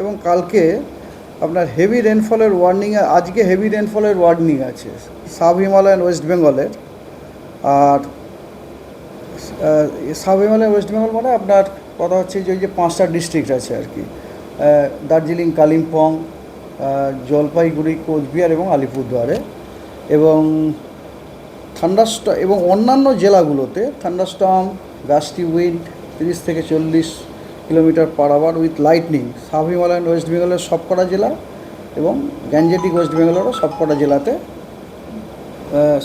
এবং কালকে আপনার হেভি রেনফলের ওয়ার্নিং আজকে হেভি রেনফলের ওয়ার্নিং আছে। সাব হিমালয়ান ওয়েস্ট বেঙ্গলের আর সাব হিমালয়ান ওয়েস্ট বেঙ্গল মানে আপনার কথা হচ্ছে যে ওই যে পাঁচটা ডিস্ট্রিক্ট আছে আর কি। দার্জিলিং, কালিম্পং জলপাইগুড়ি, কোচবিহার এবং আলিপুরদুয়ারে। এবং থান্ডাস্ট এবং অন্যান্য জেলাগুলোতে থান্ডাস্টম গাস্টি উইন্ড তিরিশ থেকে চল্লিশ kilometre per hour with lightning. Sub Himalayan West বেঙ্গলের সবকটা জেলা এবং গ্যাঞ্জেটিক ওয়েস্ট বেঙ্গলেরও সবকটা জেলাতে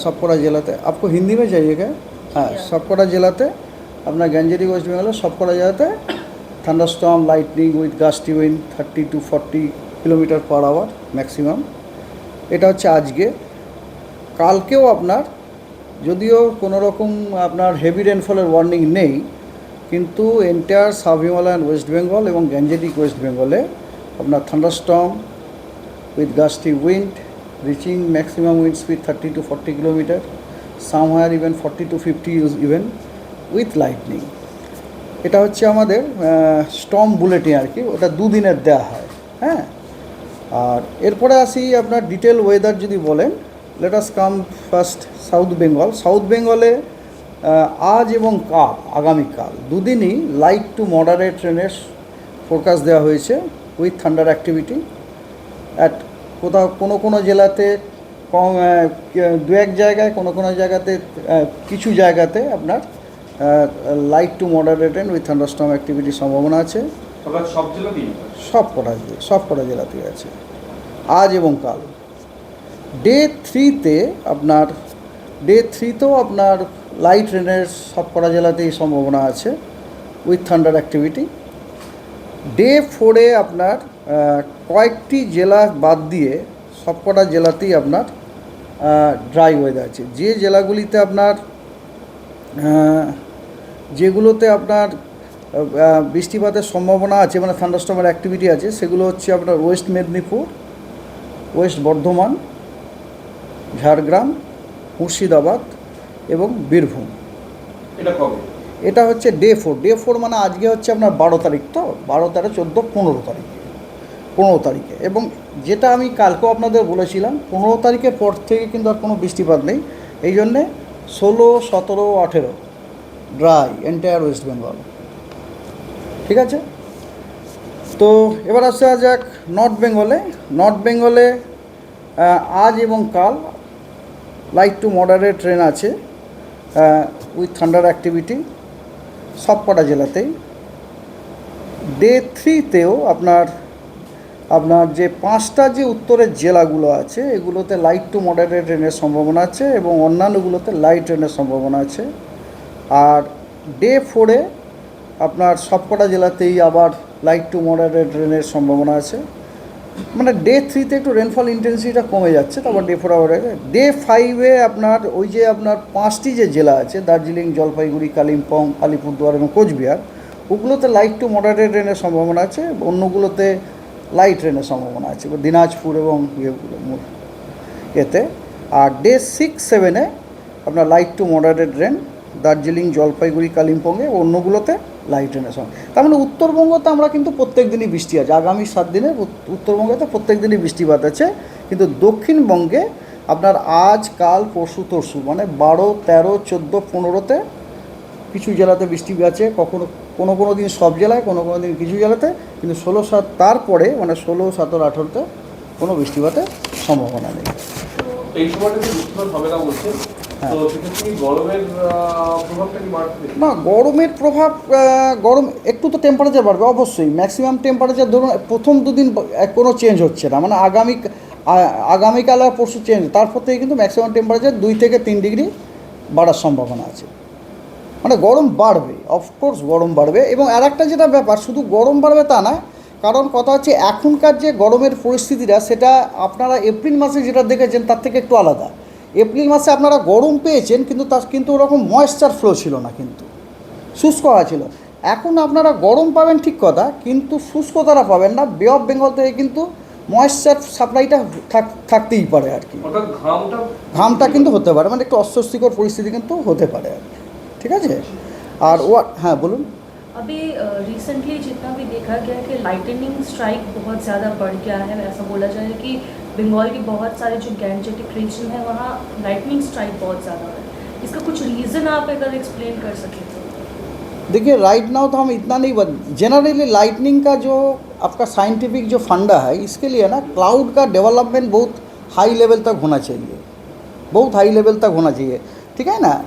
সবকটা জেলাতে। আপকো হিন্দি মে চাইয়েগা হ্যাঁ সবকটা জেলাতে আপনার গ্যাঞ্জেটিক ওয়েস্ট বেঙ্গলের সবকটা জেলাতে thunderstorm lightning with gusty wind thirty to forty kilometre per hour maximum এটা হচ্ছে আজকে। কালকেও আপনার যদিও কোনো রকম আপনার হেভি রেনফলের ওয়ার্নিং নেই কিন্তু entire sub Himalayan West Bengal এবং গ্যাঞ্জেটিক ওয়েস্ট বেঙ্গলে আপনার thunderstorm with gusty wind reaching maximum wind speed thirty to forty kilometre somewhere even forty to fifty use even with lightning এটা হচ্ছে আমাদের স্টম বুলেটিন আর কি, ওটা দুদিনের দেওয়া হয় হ্যাঁ? আর এরপরে আসি আপনার ডিটেল ওয়েদার যদি বলেন let us come first south Bengal south বেঙ্গলে আজ এবং কাল আগামীকাল দুদিনই লাইট টু মডারেট ট্রেনের ফোরকাস্ট দেওয়া হয়েছে উইথ থান্ডার অ্যাক্টিভিটি অ্যাট কোথাও কোনো কোনো জেলাতে কম দু এক জায়গায় কোনো কোনো জায়গাতে কিছু জায়গাতে আপনার light to moderate and with thunderstorm অ্যাক্টিভিটির সম্ভাবনা আছে। সব জেলাতেই সব কটা সব কটা জেলাতেই আছে। আজ এবং কাল। ডে থ্রিতে আপনার ডে থ্রিতেও আপনার লাইট রেনের সবকটা জেলাতেই সম্ভাবনা আছে উইথ থান্ডার অ্যাক্টিভিটি ডে ফোরে আপনার কয়েকটি জেলা বাদ দিয়ে সবকটা জেলাতেই আপনার ড্রাই ওয়েদার আছে। যে জেলাগুলিতে আপনার যেগুলোতে আপনার বৃষ্টিপাতের সম্ভাবনা আছে মানে থান্ডারস্টমের অ্যাক্টিভিটি আছে, সেগুলো হচ্ছে আপনার ওয়েস্ট মেদিনীপুর ওয়েস্ট বর্ধমান ঝাড়গ্রাম মুর্শিদাবাদ এবং বীরভূম। এটা কবে? এটা হচ্ছে ডে ফোর ডে ফোর মানে আজকে হচ্ছে আপনার বারো তারিখ তো? বারো তেরো চোদ্দ পনেরো তারিখ। পনেরো তারিখে। এবং যেটা আমি কালকেও আপনাদের বলেছিলাম পনেরো তারিখের পর থেকে কিন্তু আর কোনো বৃষ্টিপাত নেই। এই জন্যে ষোলো সতেরো আঠেরো ড্রাই এন্টায়ার ওয়েস্ট বেঙ্গল ঠিক আছে? তো এবার আসা যাক নর্থ বেঙ্গলে নর্থ বেঙ্গলে আজ এবং কাল লাইট টু মডারেট ট্রেন আছে। উইথ থান্ডার অ্যাক্টিভিটি সব কটা জেলাতেই। ডে থ্রিতেও আপনার আপনার যে পাঁচটা যে উত্তরের জেলাগুলো আছে, এগুলোতে লাইট টু মডারেট রেনের সম্ভাবনা আছে এবং অন্যান্যগুলোতে লাইট ট্রেনের সম্ভাবনা আছে। আর ডে ফোরে আপনার সবকটা জেলাতেই আবার লাইট টু মডারেট রেনের সম্ভাবনা আছে। মানে ডে থ্রিতে একটু রেনফল ইন্টেন্সিটিটা কমে যাচ্ছে, তারপর ডে ফোর আবার ডে ফাইভে আপনার ওই যে আপনার পাঁচটি যে জেলা আছে, দার্জিলিং, জলপাইগুড়ি, কালিম্পং, আলিপুরদুয়ার এবং কোচবিহার, ওগুলোতে লাইট টু মডারেট রেনের সম্ভাবনা আছে, অন্যগুলোতে লাইট রেনের সম্ভাবনা আছে দিনাজপুর এবং ইয়েগুলো এতে। আর ডে সিক্স সেভেনে আপনার light to moderate rain Darjeeling, Jalpaiguri কালিম্পংয়ে অন্যগুলোতে লাইট রেনের তার মানে উত্তরবঙ্গতে আমরা কিন্তু প্রত্যেক দিনই বৃষ্টি আছে। আগামী সাত দিনে উত- উত্তরবঙ্গতে প্রত্যেক দিনই বৃষ্টিপাত আছে কিন্তু দক্ষিণবঙ্গে আপনার আজ, কাল, পরশু, তরশু মানে বারো, তেরো, চোদ্দ, পনেরোতে কিছু জেলাতে বৃষ্টি আছে। কখনো কোনো কোনো দিন সব জেলায়, কোনো কোনো দিন কিছু জেলাতে। কিন্তু ষোলো, সাত, তারপরে মানে ষোলো, সতেরো, আঠেরোতে কোনো বৃষ্টিপাতের সম্ভাবনা নেই। এই বৃষ্টিপাত হবে না বলছেন? হ্যাঁ। না গরমের প্রভাব গরম একটু তো টেম্পারেচার বাড়বে অবশ্যই। ম্যাক্সিমাম টেম্পারেচার ধরুন প্রথম দুদিন কোনো চেঞ্জ হচ্ছে না। মানে আগামী আগামীকাল আর পরশু চেঞ্জ তারপর থেকে কিন্তু ম্যাক্সিমাম টেম্পারেচার দুই থেকে তিন ডিগ্রি বাড়ার সম্ভাবনা আছে। মানে গরম বাড়বে অফকোর্স গরম বাড়বে। এবং আর একটা যেটা ব্যাপার শুধু গরম বাড়বে তা না কারণ কথা হচ্ছে এখনকার যে গরমের পরিস্থিতিটা সেটা আপনারা এপ্রিল মাসে যেটা দেখেছেন তার থেকে একটু আলাদা। এপ্রিল মাসে আপনারা গরম পেয়েছেন কিন্তু তার কিন্তু ওরকম ময়েশ্চার ফ্লো ছিল না কিন্তু শুষ্ক হাওয়া ছিল এখন আপনারা গরম পাবেন ঠিক কথা কিন্তু শুষ্কতারা পাবেন না বে অফ বেঙ্গল থেকে কিন্তু ময়েশ্চার সাপ্লাইটা থাক- থাকতেই পারে আর কি অর্থাৎ ঘামটা ঘামটা কিন্তু হতে পারে মানে একটু অস্বস্তিকর পরিস্থিতি কিন্তু হতে পারে আর কি ঠিক আছে আর ও হ্যাঁ বলুন अभी रिसेंटली जितना भी देखा गया कि लाइटनिंग स्ट्राइक बहुत ज़्यादा बढ़ गया है ऐसा बोला जाए कि बंगाल के बहुत सारे जो गैंजेटिक रीजन है, वहाँ लाइटनिंग स्ट्राइक बहुत ज़्यादा है। इसका कुछ रीज़न आप अगर एक्सप्लेन कर सकें तो। देखिए राइट नाउ तो हम इतना नहीं बन जनरली लाइटनिंग का जो आपका साइंटिफिक जो फंडा है, इसके लिए ना क्लाउड का डेवलपमेंट बहुत हाई लेवल तक होना चाहिए। बहुत हाई लेवल तक होना चाहिए, ठीक है ना?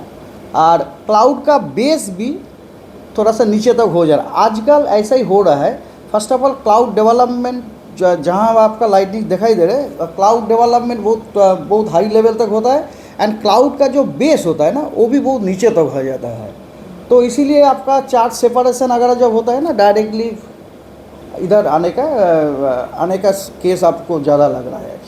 और क्लाउड का बेस भी थोड़ा सा नीचे तक हो जा रहा है। आजकल ऐसा ही हो रहा है। First of all cloud development जहाँ आपका लाइटनिंग दिखाई दे रहे क्लाउड डेवलपमेंट बहुत बहुत हाई लेवल तक होता है एंड क्लाउड का जो बेस होता है ना, वो भी बहुत नीचे तक हो जाता है। तो इसीलिए आपका चार्ज सेपरेशन अगर जब होता है ना डायरेक्टली इधर आने का आने का केस आपको ज़्यादा लग रहा है